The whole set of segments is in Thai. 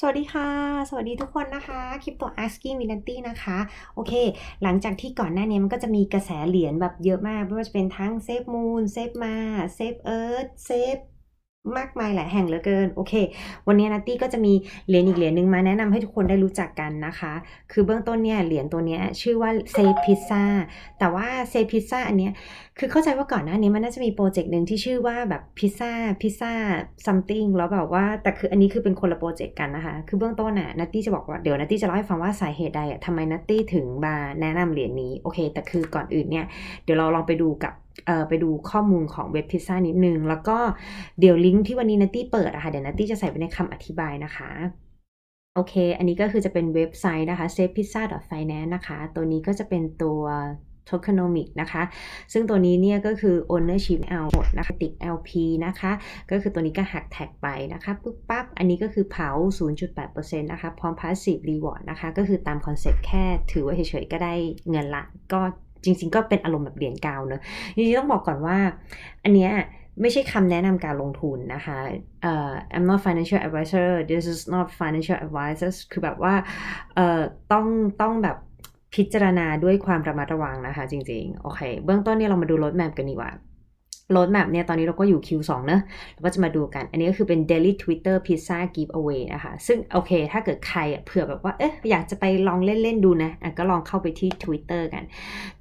สวัสดีค่ะ สวัสดีทุกคนนะคะคลิปตัว asking v i n a t y นะคะ โอเค หลังจากที่ก่อนหน้านี้มันก็จะมีกระแสเหรียญแบบเยอะมาก ไม่ว่าจะเป็นทั้ง Save Moon Save Mars Save Earth Save มากมายหลายแห่งเหลือเกิน โอเค วันนี้นัตตี้ก็จะมีเหรียญอีกเหรียญหนึ่งมาแนะนำให้ทุกคนได้รู้จักกันนะคะ คือเบื้องต้นเนี่ยเหรียญตัวนี้ชื่อว่า Save Pizza แต่ว่า Save Pizza อันเนี้ยคือเข้าใจว่าก่อนหน้านี้มันน่าจะมีโปรเจกต์หนึ่งที่ชื่อว่าแบบพิซซ่าพิซซ่า something แล้วแบบว่าแต่คืออันนี้คือเป็นคนละโปรเจกต์กันนะคะ คือเบื้องต้นน่ะนัตตี้จะบอกว่าเดี๋ยวนัตตี้จะเล่าให้ฟังว่าสาเหตุใดอะทำไมนัตตี้ถึงมาแนะนำเหรียญนี้โอเค แต่คือก่อนอื่นเนี่ยเดี๋ยวเราลองไปดูกับ ไปดูข้อมูลของเว็บพิซซ่านิดนึง แล้วก็เดี๋ยวลิงก์ที่วันนี้นัตตี้เปิดอะค่ะเดี๋ยวนัตตี้จะใส่ไว้ในคำอธิบายนะคะโอเค อันนี้ก็คือจะเป็นเว็บไซต์นะคะ savepizza.finance นะคะ ตัวนี้ก็จะเป็นตัว tokenomic นะคะ ซึ่งตัวนี้เนี่ยก็คือ ownership เอาหมดนะคะติด LP นะคะ ก็คือตัวนี้ก็หักแท็กไปนะคะปุ๊บปั๊บ อันนี้ก็คือเผา 0.8%นะคะ พร้อม passive reward นะคะ ก็คือตามคอนเซ็ปต์แค่ถือไว้เฉยๆก็ได้เงินละก็ จริง ๆ ก็เป็นอารมณ์แบบเหรียญกาวเนอะจริงๆต้องบอกก่อนว่า อันเนี้ยไม่ใช่คำแนะนำการลงทุนนะคะเอ่อ I'm not financial advisor this is not financial advisor คือแบบว่าเอ่อต้องต้องแบบพิจารณาด้วยความระมัดระวังนะคะจริงๆ โอเค เบื้องต้นเนี่ยเรามาดูรถแมพกันดีกว่า รถแมพเนี่ยตอนนี้เราก็อยู่ Q2 เนอะเราก็จะมาดูกัน อันนี้ก็คือเป็น daily Twitter pizza giveaway นะคะ ซึ่งโอเค ถ้าเกิดใครเผื่อแบบว่า เอ๊ะ อยากจะไปลองเล่น ๆ ดูนะะก็ลองเข้าไปที่ Twitter กัน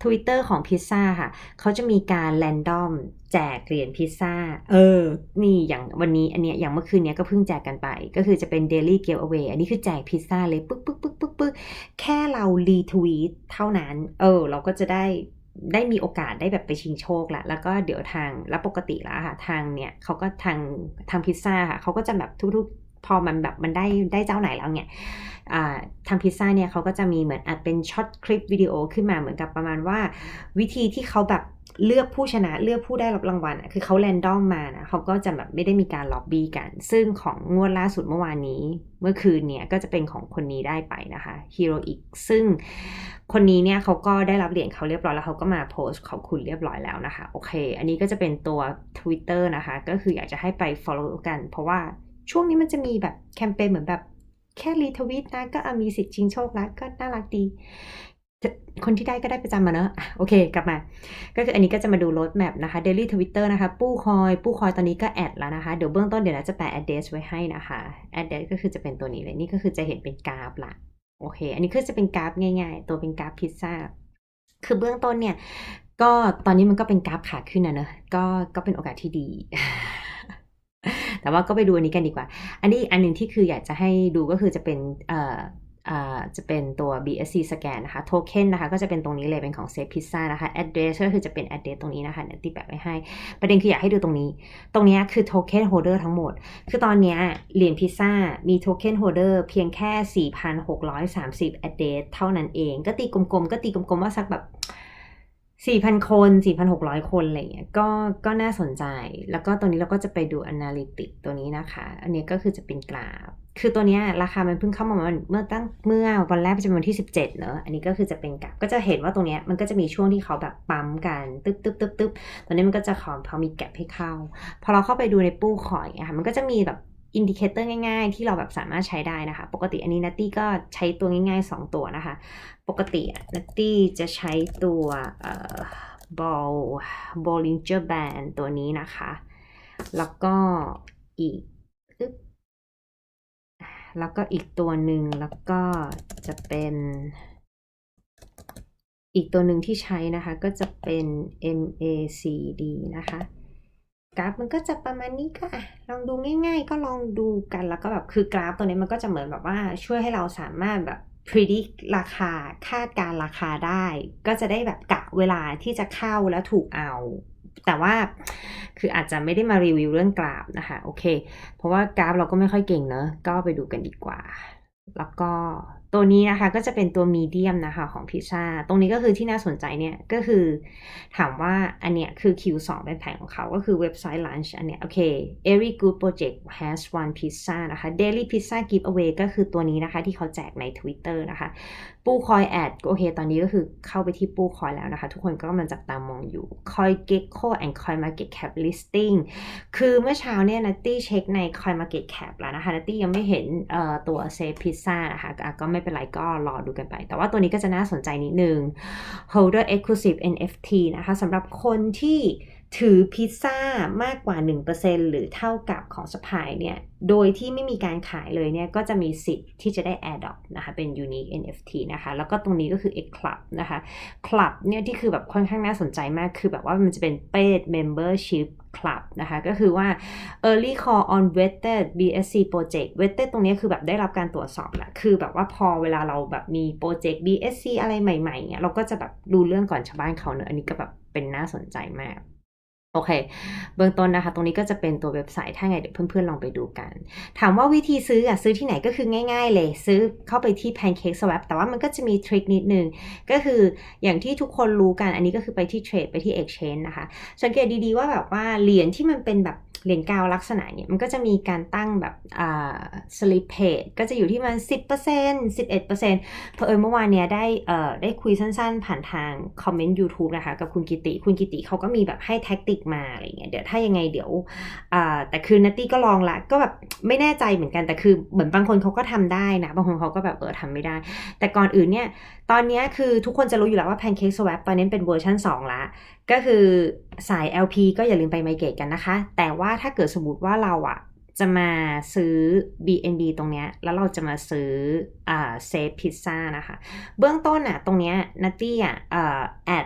Twitter ของพิซซ่าค่ะ เขาจะมีการ random แจกเหรียญพิซซ่า เออ นี่อย่างวันนี้อันเนี้ยอย่างเมื่อคืนเนี้ยก็เพิ่งแจกกันไป ก็คือจะเป็น daily giveaway อันนี้คือแจกพิซซ่าเลยปึ๊กปึ๊กปึ๊กปึ๊กปึ๊กแค่เรารีทวีตเท่านั้น เออ เราก็จะได้ ได้มีโอกาสได้แบบไปชิงโชคละแล้วก็เดี๋ยวทางแล้วปกติแล้วค่ะทางเนี่ยเขาก็ทางทางพิซซ่าค่ะเขาก็จะแบบทุกๆ พอมันแบบมันได้ได้เจ้าไหนแล้วเนี่ยทางพิซซ่าเนี่ยเขาก็จะมีเหมือนอาจเป็นช็อตคลิปวิดีโอขึ้นมาเหมือนกับประมาณว่า วิธีที่เขาแบบ เลือกผู้ชนะเลือกผู้ได้รับรางวัลอะคือเขาแรนดอมมานะเขาก็จะแบบไม่ได้มีการล็อบบี้กัน ซึ่งของงวดล่าสุดเมื่อวานนี้ เมื่อคืนเนี่ยก็จะเป็นของคนนี้ได้ไปนะคะฮีโรอีกซึ่งคนนี้เนี่ยเขาก็ได้รับเหรียญเขาเรียบร้อยแล้วเขาก็มาโพสต์ขอบคุณเรียบร้อยแล้วนะคะโอเค อันนี้ก็จะเป็นตัว Twitter นะคะ ก็คืออยากจะให้ไป follow กัน เพราะว่าช่วงนี้มันจะมีแบบแคมเปญเหมือนแบบแค่รีทวิตนะก็มีสิทธิ์ชิงโชคแล้วก็น่ารักดี คนที่ได้ก็ได้ประจำมาเนอะโอเค กลับมา ก็คืออันนี้ก็จะมาดูรถแมพนะคะ Daily Twitter นะคะ ปู้คอย ปู้คอยตอนนี้ก็แอดแล้วนะคะ เดี๋ยวเบื้องต้นเดี๋ยวเราจะแปะ address ไว้ให้นะคะ address ก็คือจะเป็นตัวนี้เลย นี่ก็คือจะเห็นเป็นกราฟละโอเค อันนี้คือจะเป็นกราฟง่ายๆ ตัวเป็นกราฟพิซซ่า คือเบื้องต้นเนี่ย ก็ตอนนี้มันก็เป็นกราฟขาขึ้นนะเนอะก็ ก็เป็นโอกาสที่ดี แต่ว่าก็ไปดูอันนี้กันดีกว่า อันนี้อีกอันหนึ่งที่คืออยากจะให้ดูก็คือจะเป็น เอ่อ จะเป็นตัว BSC สแกนนะคะ โทเค็นนะคะ ก็จะเป็นตรงนี้เลย เป็นของ Safe Pizza นะคะ address ก็คือจะเป็น address ตรงนี้นะคะเดี๋ยวติดแปะไว้ให้ ประเด็นคืออยากให้ดูตรงนี้ ตรงนี้คือโทเค็นโฮเดอร์ทั้งหมด คือตอนเนี้ยเหรียญพิซซ่ามีโทเค็นโฮเดอร์เพียงแค่ 4,630 address เท่านั้นเอง ก็ตีกลมๆ ก็ตีกลมๆ ว่าสักแบบ4,000 คน 4,600 คนอะไรเงี้ย ก็ ก็น่าสนใจ แล้วก็ตัวนี้เราก็จะไปดู analytic ตัวนี้นะคะ อันนี้ก็คือจะเป็นกราฟ คือตัวนี้ราคามันเพิ่งเข้ามาเมื่อตั้งเมื่อวันแรกจะเป็นวันที่ 17 เนอะอันนี้ก็คือจะเป็นกราฟก็จะเห็นว่าตรงนี้มันก็จะมีช่วงที่เขาแบบปั๊มกันตึ๊บตึ๊บตึ๊บตึ๊บตอนนี้มันก็จะขอพอมีแกลบให้เข้า พอเราเข้าไปดูในปูคอยอะค่ะมันก็จะมีแบบอินดิเคเตอร์ง่าย ๆ ที่เราแบบสามารถใช้ได้นะคะ ปกติอันนี้นัตตี้ก็ใช้ตัวง่าย ๆ 2 ตัวนะคะ ปกตินัตตี้จะใช้ตัวเอ่อ ball bollinger band ตัวนี้นะคะ แล้วก็อีกอึ๊บ แล้วก็อีกตัวหนึ่งแล้วก็จะเป็น อีกตัวหนึ่งที่ใช้นะคะก็จะเป็น MACD นะคะกราฟมันก็จะประมาณนี้ก็อะ ลองดูง่ายๆ ก็ลองดูกันแล้วก็แบบคือกราฟตัวนี้มันก็จะเหมือนแบบว่าช่วยให้เราสามารถแบบ predict ราคาคาดการราคาได้ ก็จะได้แบบกะเวลาที่จะเข้าแล้วถูกเอา แต่ว่าคืออาจจะไม่ได้มารีวิวเรื่องกราฟนะคะโอเค เพราะว่ากราฟเราก็ไม่ค่อยเก่งเนอะก็ไปดูกันดีกว่า แล้วก็ตัวนี้นะคะก็จะเป็นตัวมีเดียมนะคะของพิซซ่าตรงนี้ก็คือที่น่าสนใจเนี่ยก็คือถามว่าอันเนี้ยคือ Q2 เป็นแผนของเขาก็คือเว็บไซต์ launch อันเนี้ยโอเค every good project has one pizza นะคะ daily pizza giveaway ก็คือตัวนี้นะคะที่เขาแจกใน Twitter นะคะ ปูคอยแอดโอเค ตอนนี้ก็คือเข้าไปที่ปูคอยแล้วนะคะ ทุกคนก็กำลังจับตามองอยู่คอย Gecko and Coin Market Cap listing คือเมื่อเช้าเนี่ยนัตตี้เช็คใน Coin Market Cap แล้วนะคะนัตตี้ยังไม่เห็นตัวเซฟพิซซ่านะคะอะก็ไม่เป็นไรก็รอดูกันไป แต่ว่าตัวนี้ก็จะน่าสนใจนิดนึง Holder Exclusive NFT นะคะสำหรับคนที่ ถือพิซซ่ามากกว่า 1%หรือเท่ากับของสปายเนี่ย โดยที่ไม่มีการขายเลยเนี่ย ก็จะมีสิทธิ์ที่จะได้ Air d o p นะคะ เป็น Unique NFT นะคะ แล้วก็ตรงนี้ก็คือ X Club นะคะ Club เนี่ยที่คือแบบค่อนข้างน่าสนใจมาก คือแบบว่ามันจะเป็น paid membership club นะคะ ก็คือว่า early call on vetted BSC project vetted ตรงนี้คือแบบได้รับการตรวจสอบแหละคือแบบว่าพอเวลาเราแบบมีโปรเจกต์ BSC อะไรใหม่ๆเนี่ยเราก็จะแบบดูเรื่องก่อนชาวบ้านเขาเนอะอันนี้ก็แบบเป็นน่าสนใจมาก โอเค เบื้องต้นนะคะ ตรงนี้ก็จะเป็นตัวเว็บไซต์ ถ้าไงเดี๋ยวเพื่อนๆ ลองไปดูกัน ถามว่าวิธีซื้ออะซื้อที่ไหนก็คือง่ายๆเลย ซื้อเข้าไปที่ Pancake Swap แต่ว่ามันก็จะมีทริคนิดนึง ก็คืออย่างที่ทุกคนรู้กัน อันนี้ก็คือไปที่เทรดไปที่ Exchange นะคะ สังเกตดีๆว่าแบบว่าเหรียญที่มันเป็นแบบเหรียญกาวลักษณะเนี่ยมันก็จะมีการตั้งแบบอ่า slip page ก็จะอยู่ที่มัน 10% 11%เพอเอิญเมื่อวานเนี้ยได้เอ่อได้คุยสั้นๆ ผ่านทางคอมเมนต์ YouTube นะคะ กับคุณกิติ คุณกิติเขาก็มีแบบให้แท็กติกมาอะไรเงี้ยเดี๋ยวถ้ายังไงเดี๋ยวแต่คือนัตตี้ก็ลองละก็แบบไม่แน่ใจเหมือนกันแต่คือเหมือนบางคนเขาก็ทำได้นะ บางคนเขาก็แบบเออทำไม่ได้ แต่ก่อนอื่นเนี่ย ตอนนี้คือทุกคนจะรู้อยู่แล้วว่า Pancake Swap ตอนนี้เป็นเวอร์ชัน2ละก็คือสาย LP ก็อย่าลืมไปไมเกตกันนะคะ แต่ว่าถ้าเกิดสมมติว่าเราอะจะมาซื้อ BNB ตรงเนี้ย แล้วเราจะมาซื้อเซฟพิซซ่านะคะ เบื้องต้นอะตรงเนี้ยนัตตี้อะเอ่อแอด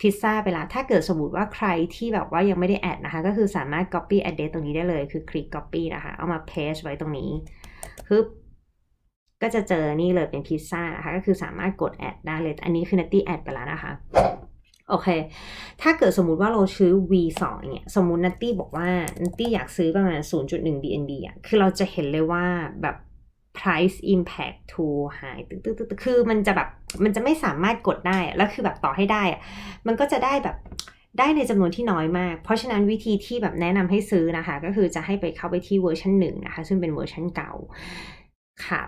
พิซซ่าไปละ ถ้าเกิดสมมติว่าใครที่แบบว่ายังไม่ได้แอดนะคะ ก็คือสามารถ copy address ตรงนี้ได้เลย คือคลิก copy นะคะ เอามา paste ไว้ตรงนี้ฮึบก็จะเจอนี่เลยเป็นพิซซ่านะคะ ก็คือสามารถกดแอดได้เลย อันนี้คือนัตตี้แอดไปแล้วนะคะ โอเค ถ้าเกิดสมมุติว่าเราซื้อ V2 เนี่ย สมมุตินัตตี้บอกว่านัตตี้อยากซื้อประมาณ 0.1 BNB อะ คือเราจะเห็นเลยว่าแบบ price impact to high ตึ๊ดตึ๊ดตึ๊ดคือมันจะแบบ มันจะไม่สามารถกดได้แล้วคือแบบต่อให้ได้อะมันก็จะได้แบบได้ในจำนวนที่น้อยมาก เพราะฉะนั้นวิธีที่แบบแนะนำให้ซื้อนะคะ ก็คือจะให้ไปเข้าไปที่เวอร์ชันหนึ่งนะคะ ซึ่งเป็นเวอร์ชันเก่าค่ะ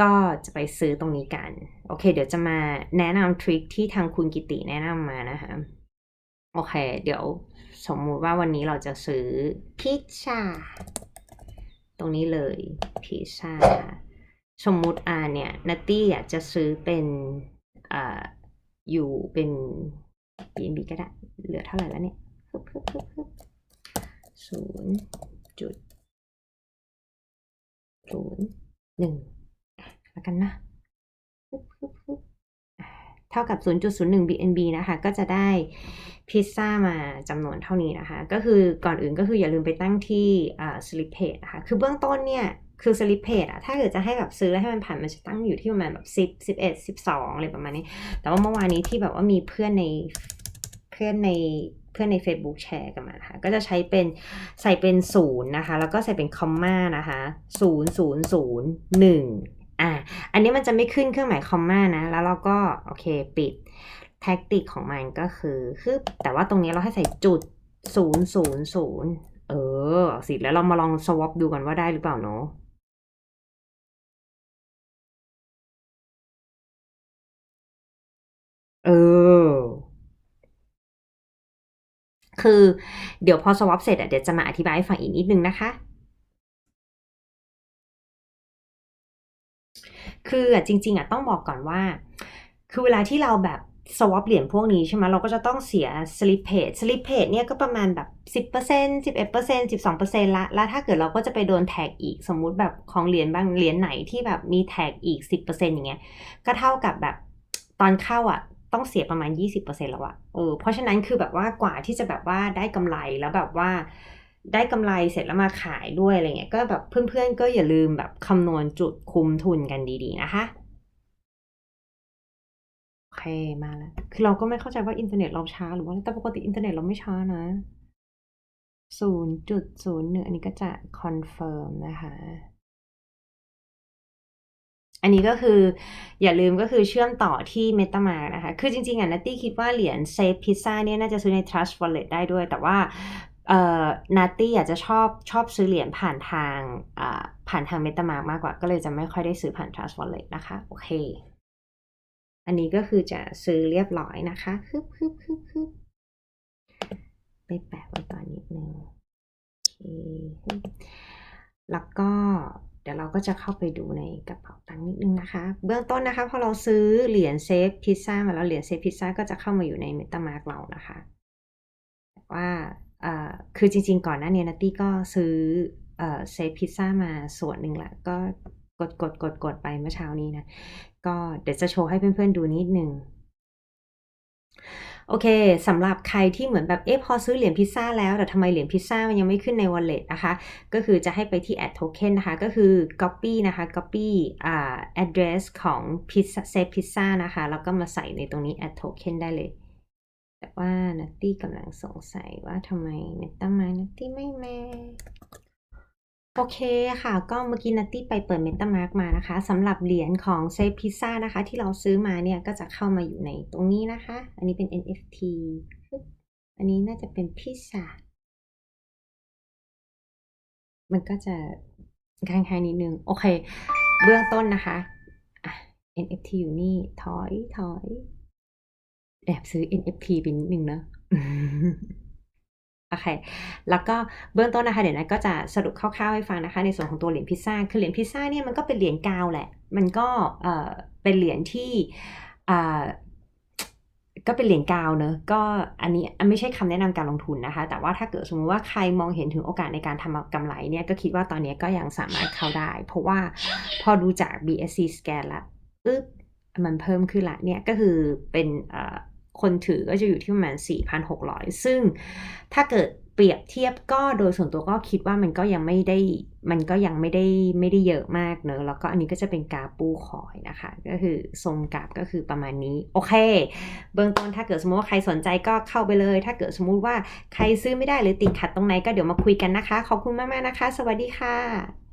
ก็จะไปซื้อตรงนี้กัน โอเค เดี๋ยวจะมาแนะนำทริคที่ทางคุณกิติแนะนำมานะคะ โอเค เดี๋ยวสมมุติว่าวันนี้เราจะซื้อพิซซ่าตรงนี้เลยพิซซ่า สมมุติอ่าเนี่ยนัตตี้อยากจะซื้อเป็นอ่าอยู่เป็น BNB ก็ได้ เหลือเท่าไหร่แล้วเนี่ยศูนย์จุดศูนย์หนึ่งแล้วกันนะฮึบฮึบฮึบอ่าเท่ากับ 0.01 BNB นะคะ ก็จะได้พิซซ่ามาจำนวนเท่านี้นะคะ ก็คือก่อนอื่นก็คืออย่าลืมไปตั้งที่อ่า slip page นะคะ คือเบื้องต้นเนี่ย คือ slip page อะถ้าเกิดจะให้แบบซื้อแล้วให้มันผ่านมันจะตั้งอยู่ที่ประมาณแบบ10 11 12อะไรประมาณนี้ แต่ว่าเมื่อวานนี้ที่แบบว่ามีเพื่อนในเพื่อนในเพื่อนใน Facebook แชร์กันมานะคะก็จะใช้เป็นใส่เป็นศูนย์นะคะ แล้วก็ใส่เป็นคอมมานะคะศูนย์ศูนย์ศูนย์หนึ่งอะอันนี้มันจะไม่ขึ้นเครื่องหมายคอมมานะ แล้วเราก็โอเคปิดแท็กติกของมันก็คือคือแต่ว่าตรงนี้เราให้ใส่จุดศูนย์ศูนย์ศูนย์เออสิแล้วเรามาลองสวอปดูกันว่าได้หรือเปล่าเนาะ เออ คือเดี๋ยวพอ swap เสร็จอะเดี๋ยวจะมาอธิบายให้ฟังอีกนิดนึงนะคะ คืออะจริง ๆอะต้องบอกก่อนว่า คือเวลาที่เราแบบ swap เหรียญพวกนี้ใช่ไหมเราก็จะต้องเสีย slip page slip page เนี่ยก็ประมาณแบบ 10% 11% 12%ละ แล้วถ้าเกิดเราก็จะไปโดนแท็กอีกสมมุติแบบของเหรียญบางเหรียญไหนที่แบบมีแท็กอีก 10%อย่างเงี้ย ก็เท่ากับแบบตอนเข้าอะ ต้องเสียประมาณ 20%แล้วอะเออเพราะฉะนั้นคือแบบว่ากว่าที่จะแบบว่าได้กำไรแล้วแบบว่าได้กำไรเสร็จแล้วมาขายด้วยอะไรเงี้ยก็แบบเพื่อนๆก็อย่าลืมแบบคำนวณจุดคุ้มทุนกันดีๆนะคะโอเคมาแล้ว คือเราก็ไม่เข้าใจว่าอินเทอร์เน็ตเราช้าหรือว่าแต่ปกติอินเทอร์เน็ตเราไม่ช้านะ0.01อันนี้ก็จะคอนเฟิร์มนะคะ อันนี้ก็คืออย่าลืมก็คือเชื่อมต่อที่ MetaMask นะคะ คือจริงๆอะนัตตี้คิดว่าเหรียญ Safe Pizza เนี่ยน่าจะซื้อใน Trust Wallet ได้ด้วย แต่ว่าเอ่อนัตตี้อาจจะชอบชอบซื้อเหรียญผ่านทางอ่าผ่านทาง MetaMask มากกว่า ก็เลยจะไม่ค่อยได้ซื้อผ่าน Trust Wallet นะคะ โอเค อันนี้ก็คือจะซื้อเรียบร้อยนะคะฮึบฮึบฮึบฮึบไปแปะไว้ก่อนนิดนึงโอเคแล้วก็ เดี๋ยวเราก็จะเข้าไปดูในกระเป๋าตังค์นิดนึงนะคะ เบื้องต้นนะคะพอเราซื้อเหรียญเซฟพิซซ่ามาแล้วเหรียญเซฟพิซซ่าก็จะเข้ามาอยู่ใน MetaMask เรานะคะว่าคือจริงๆ ก่อนหน้านี้นัตตี้ก็ซื้อเอ่อเซฟพิซซ่ามาส่วนหนึ่งละก็กดกดกดกดไปเมื่อเช้านี้นะ ก็เดี๋ยวจะโชว์ให้เพื่อนๆดูนิดนึง โอเคสำหรับใครที่เหมือนแบบเอ๊ะพอซื้อเหรียญพิซซ่าแล้วแต่ทำไมเหรียญพิซซ่ามันยังไม่ขึ้นใน wallet นะคะ ก็คือจะให้ไปที่ add token นะคะ ก็คือ copy นะคะ copy อ่า address ของ pizza safe pizza นะคะ แล้วก็มาใส่ในตรงนี้ add token ได้เลย แต่ว่านัตตี้กำลังสงสัยว่าทำไม MetaMask นัตตี้ไม่มา โอเคค่ะ ก็เมื่อกี้นัตตี้ไปเปิด MetaMask มานะคะสำหรับเหรียญของ Safe Pizza นะคะ ที่เราซื้อมาเนี่ยก็จะเข้ามาอยู่ในตรงนี้นะคะ อันนี้เป็น NFT อันนี้น่าจะเป็นพิซซ่ามันก็จะคล้ายๆนิดนึง โอเค เบื้องต้นนะคะอะ NFT อยู่นี่ ถอยถอยแอบซื้อ NFT ไปนิดนึงเนอะ โอเค แล้วก็เบื้องต้นนะคะเดี๋ยวนะก็จะสรุปคร่าวๆให้ฟังนะคะ ในส่วนของตัวเหรียญพิซซ่า คือเหรียญพิซซ่าเนี่ยมันก็เป็นเหรียญกาวแหละ มันก็เอ่อเป็นเหรียญที่อ่าก็เป็นเหรียญกาวเนอะก็อันนี้ไม่ใช่คำแนะนำการลงทุนนะคะ แต่ว่าถ้าเกิดสมมติว่าใครมองเห็นถึงโอกาสในการทำกำไรเนี่ยก็คิดว่าตอนนี้ก็ยังสามารถเข้าได้ เพราะว่าพอดูจาก BSC scan ละอึ๊บมันเพิ่มขึ้นละเนี่ยก็คือเป็นเอ่อ คนถือก็จะอยู่ที่ประมาณ 4,600 ซึ่งถ้าเกิดเปรียบเทียบก็โดยส่วนตัวก็คิดว่ามันก็ยังไม่ได้มันก็ยังไม่ได้ไม่ได้เยอะมากเนอะแล้วก็อันนี้ก็จะเป็นกาปูคอยนะคะ ก็คือทรงกาฟก็คือประมาณนี้ โอเค เบื้องต้นถ้าเกิดสมมติว่าใครสนใจก็เข้าไปเลย ถ้าเกิดสมมุติว่าใครซื้อไม่ได้หรือติดขัดตรงไหนก็เดี๋ยวมาคุยกันนะคะ ขอบคุณมากๆนะคะ สวัสดีค่ะ